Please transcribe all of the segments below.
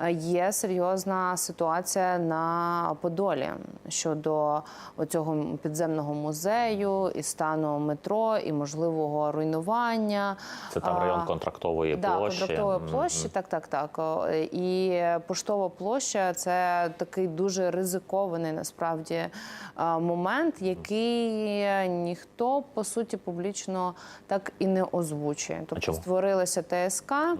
Е, Є серйозна ситуація на Подолі щодо цього підземного музею і стану метро і можливого руйнування. Це там район контрактової да, площі. контрактової Мгм. площі, так, так, так. І поштова площа це такий дуже ризикований насправді е, момент, який ніхто по суті публічно так і не озвучує. Тобто створилася ТСК е,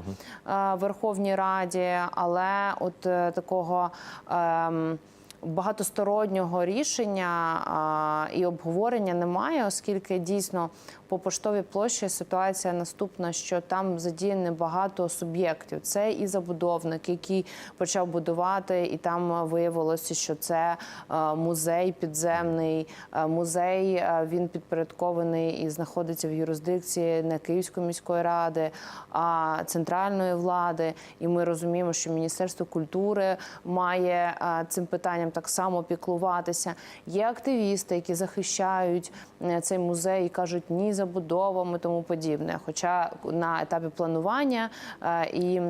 в Верховній Раді, але от е, такого. ем, Багатостороннього рішення а, і обговорення немає, оскільки дійсно по поштовій площі ситуація наступна, що там задіяне багато суб'єктів. Це і забудовник, який почав будувати, і там виявилося, що це е, музей підземний. Е, Музей е, він підпорядкований і знаходиться в юрисдикції не Київської міської ради, а центральної влади. І ми розуміємо, що Міністерство культури має цим питанням так само піклуватися. Є активісти, які захищають е, цей музей і кажуть ні забудовам і тому подібне. Хоча на етапі планування е, і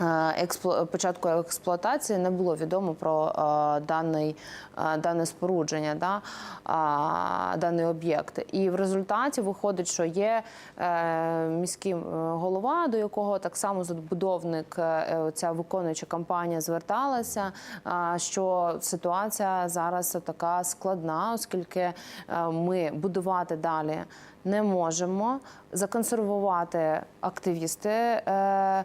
експло- початку експлуатації не було відомо про е, даний, е, дане спорудження, да, а, даний об'єкт. І в результаті виходить, що є е, міський е, голова, до якого так само забудовник, е, ця виконуюча компанія зверталася, е, що ситуація зараз така складна, оскільки е, ми будувати далі не можемо. Законсервувати активісти е,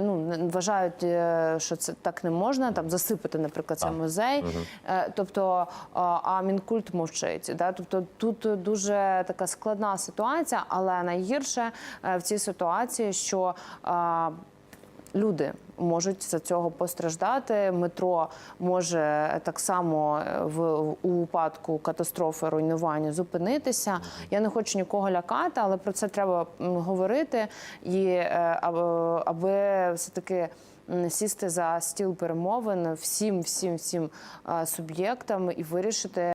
ну, не- вважають, е, що це так не можна, там засипати, наприклад, цей музей. Е, тобто, а, Мінкульт мовчить. Да? Тобто тут дуже така складна ситуація, але найгірше е, в цій ситуації, що а, люди можуть за цього постраждати. Метро може так само в у випадку катастрофи руйнування зупинитися. Я не хочу нікого лякати, але про це треба говорити і е, аби, аби все таки. Сісти за стіл перемовин всім, всім, всім е, суб'єктам і вирішити